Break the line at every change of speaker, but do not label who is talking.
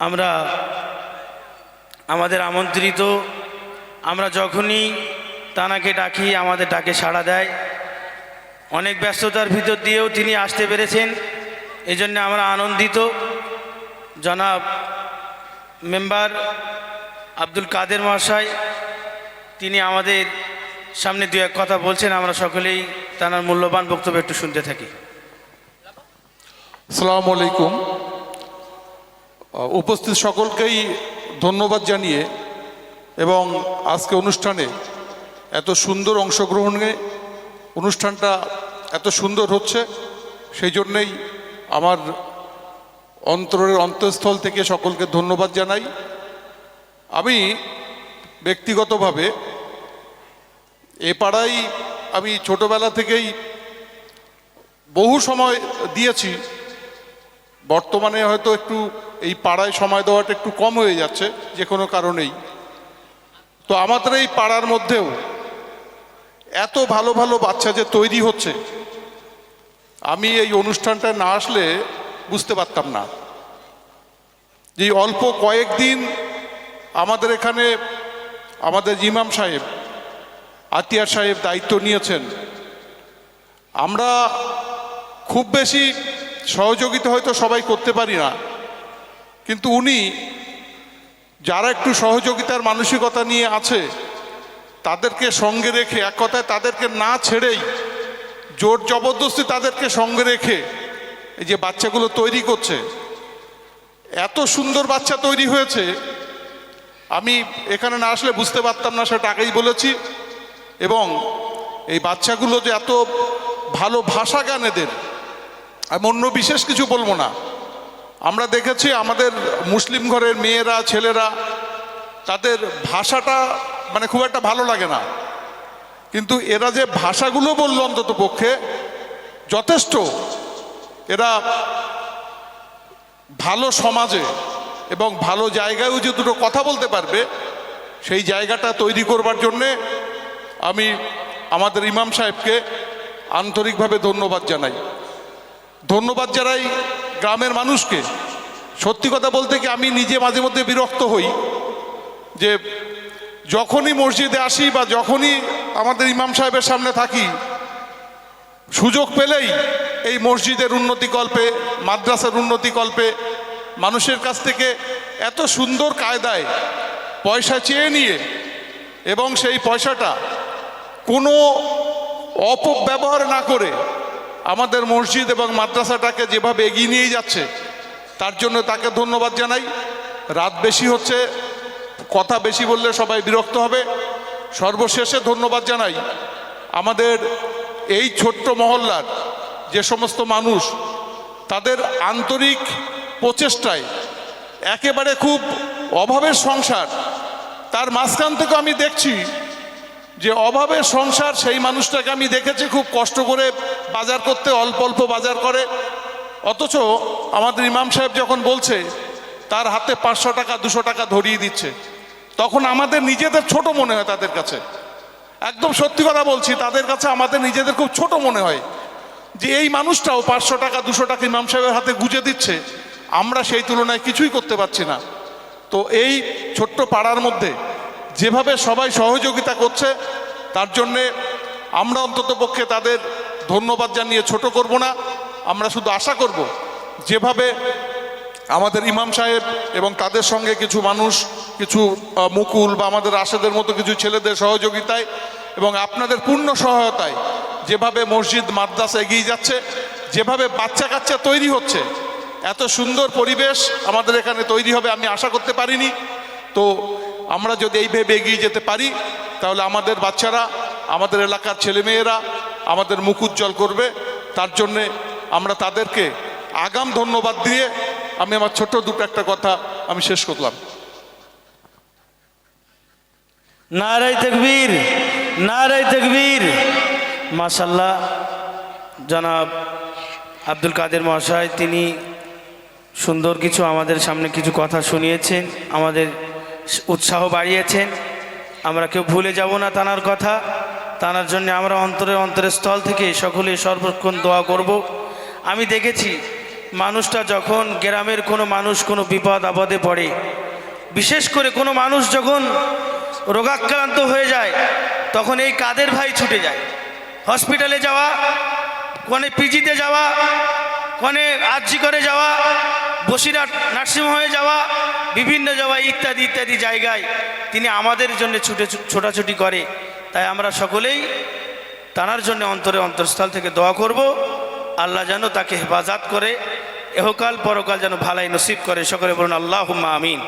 আমরা আমাদের আমন্ত্রিত, আমরা যখনই তানাকে ডাকি, আমাদের ডাকে সাড়া দেয়। অনেক ব্যস্ততার ভিতর দিয়েও তিনি আসতে পেরেছেন। এই জন্য আমরা আনন্দিত। জনাব মেম্বার আব্দুল কাদের মহাশয়, তিনি আমাদের সামনে দু এক কথা বলছেন। আমরা সকলেই তার মূল্যবান বক্তব্য একটু শুনতে থাকি।
আসসালামু আলাইকুম। উপস্থিত সকলকেই ধন্যবাদ জানিয়ে এবং আজকে অনুষ্ঠানে এত সুন্দর অংশগ্রহণে অনুষ্ঠানটা এত সুন্দর হচ্ছে, সেই জন্যেই আমার অন্তরের অন্তঃস্থল থেকে সকলকে ধন্যবাদ জানাই। আমি ব্যক্তিগতভাবে এ পাড়ায় আমি ছোটবেলা থেকেই বহু সময় দিয়েছি বর্তমানে হয়তো একটু এই পাড়ায় সময় দেওয়াটা একটু কম হয়ে যাচ্ছে, যে কোনো কারণেই। তো আমাদের এই পাড়ার মধ্যেও এত ভালো ভালো বাচ্চা যে তৈরি হচ্ছে, আমি এই অনুষ্ঠানটা না আসলে বুঝতে পারতাম না। যে অল্প কয়েকদিন আমাদের এখানে আমাদের ইমাম সাহেব, আতিয়ার সাহেব দায়িত্ব নিয়েছেন। আমরা খুব বেশি সহযোগিতা হয়তো সবাই করতে পারি না। কিন্তু উনি যারা একটু সহযোগিতার মানসিকতা নিয়ে আছে, তাদেরকে সঙ্গে রেখে, এক কথায় তাদেরকে না ছেড়েই, জোর জবরদস্তি তাদেরকে সঙ্গে রেখে এই যে বাচ্চাগুলো তৈরি করছে, এত সুন্দর বাচ্চা তৈরি হয়েছে, আমি এখানে না আসলে বুঝতে পারতাম না, সেটা আগেই বলেছি। এবং এই বাচ্চাগুলো যে এত ভালো ভাষা জ্ঞান এদের আমি অন্য বিশেষ কিছু বলব না। আমরা দেখেছি আমাদের মুসলিম ঘরের মেয়েরা, ছেলেরা, তাদের ভাষাটা মানে খুব একটা ভালো লাগে না। কিন্তু এরা যে ভাষাগুলো বলল অন্তত পক্ষে যথেষ্ট। এরা ভালো সমাজে এবং ভালো জায়গায়ও যে দুটো কথা বলতে পারবে, সেই জায়গাটা তৈরি করবার জন্যে আমি আমাদের ইমাম সাহেবকে আন্তরিকভাবে ধন্যবাদ জানাই। ধন্যবাদ জানাই গ্রামের মানুষকে। সত্যি কথা বলতে কি আমি নিজে মাঝে মধ্যে বিরক্ত হই যে যখনই মসজিদে আসি বা যখনই আমাদের ইমাম সাহেবের সামনে থাকি, সুযোগ পেলেই এই মসজিদের উন্নতি কল্পে, মাদ্রাসার উন্নতি কল্পে মানুষের কাছ থেকে এত সুন্দর কায়দায় পয়সা চেয়ে নিয়ে এবং সেই পয়সাটা কোনো অপব্যবহার না করে আমাদের মসজিদ এবং মাদ্রাসাটাকে যেভাবে এগিয়ে নিয়ে যাচ্ছে, তার জন্য তাকে ধন্যবাদ জানাই। রাত বেশি হচ্ছে, কথা বেশি বললে সবাই বিরক্ত হবে। সর্বশেষে ধন্যবাদ জানাই আমাদের এই ছোট্ট মহল্লার যে সমস্ত মানুষ, তাদের আন্তরিক প্রচেষ্টায় একেবারে খুব অভাবের সংসার, তার মাঝখান থেকে আমি দেখছি যে অভাবের সংসার, সেই মানুষটাকে আমি দেখেছি খুব কষ্ট করে বাজার করতে, অল্প অল্প বাজার করে। অথচ আমাদের ইমাম সাহেব যখন বলছে, তার হাতে পাঁচশো টাকা, দুশো টাকা ধরিয়ে দিচ্ছে, তখন আমাদের নিজেদের ছোট মনে হয় তাদের কাছে। একদম সত্যি কথা বলছি, তাদের কাছে আমাদের নিজেদের খুব ছোট মনে হয় যে এই মানুষটাও পাঁচশো টাকা, দুশো টাকা ইমাম সাহেবের হাতে গুজে দিচ্ছে, আমরা সেই তুলনায় কিছুই করতে পারছি না। তো এই ছোট্ট পাড়ার মধ্যে যেভাবে সবাই সহযোগিতা করছে, তার জন্যে আমরা অন্তত পক্ষে তাদের ধন্যবাদ জানিয়ে ছোট করব না। আমরা শুধু আশা করব যেভাবে আমাদের ইমাম সাহেব এবং তাদের সঙ্গে কিছু মানুষ, কিছু মুকুল বা আমাদের আশেদের মতো কিছু ছেলেদের সহযোগিতায় এবং আপনাদের পূর্ণ সহায়তায় যেভাবে মসজিদ, মাদ্রাসা এগিয়ে যাচ্ছে, যেভাবে বাচ্চা কাচ্চা তৈরি হচ্ছে, এত সুন্দর পরিবেশ আমাদের এখানে তৈরি হবে আমি আশা করতে পারিনি। তো আমরা যদি এইভাবে এগিয়ে যেতে পারি, তাহলে আমাদের বাচ্চারা, আমাদের এলাকার ছেলেমেয়েরা আমাদের মুখ উজ্জ্বল করবে। তার জন্যে আমরা তাদেরকে আগাম ধন্যবাদ দিয়ে আমি আমার ছোট্ট দুটো একটা কথা আমি শেষ করলাম।
নারাই তকবীর নারাই তকবীর। মাশাল্লাহ জনাব আব্দুল কাদের মহাশয়, তিনি সুন্দর কিছু আমাদের সামনে কিছু কথা শুনিয়েছেন। আমাদের উৎসাহ বাড়িয়েছেন। আমরা কেউ ভুলে যাব না তানার কথা। তানার জন্য আমরা অন্তরে অন্তরের স্থল থেকে সকলে সর্বক্ষণ দোয়া করব। আমি দেখেছি মানুষটা যখন গ্রামের কোনো মানুষ কোনো বিপদ আপদে পড়ে, বিশেষ করে কোনো মানুষ যখন রোগাক্রান্ত হয়ে যায়, তখন এই কাদের ভাই ছুটে যায়। হসপিটালে যাওয়া, কোনে পিজিতে যাওয়া, কোনে আর্জি করে যাওয়া বসিরহাট নার্সিংহোমে যাওয়া, বিভিন্ন যাওয়া ইত্যাদি ইত্যাদি জায়গায় তিনি আমাদের জন্য ছুটে ছোটাছুটি করে। তাই আমরা সকলেই তানার জন্য অন্তরে অন্তরস্থল থেকে দোয়া করব। আল্লাহ যেন তাকে হেফাজত করে, এহকাল পরকাল যেন ভালাই নসিব করে। সকলে বলুন আল্লাহ আমিন।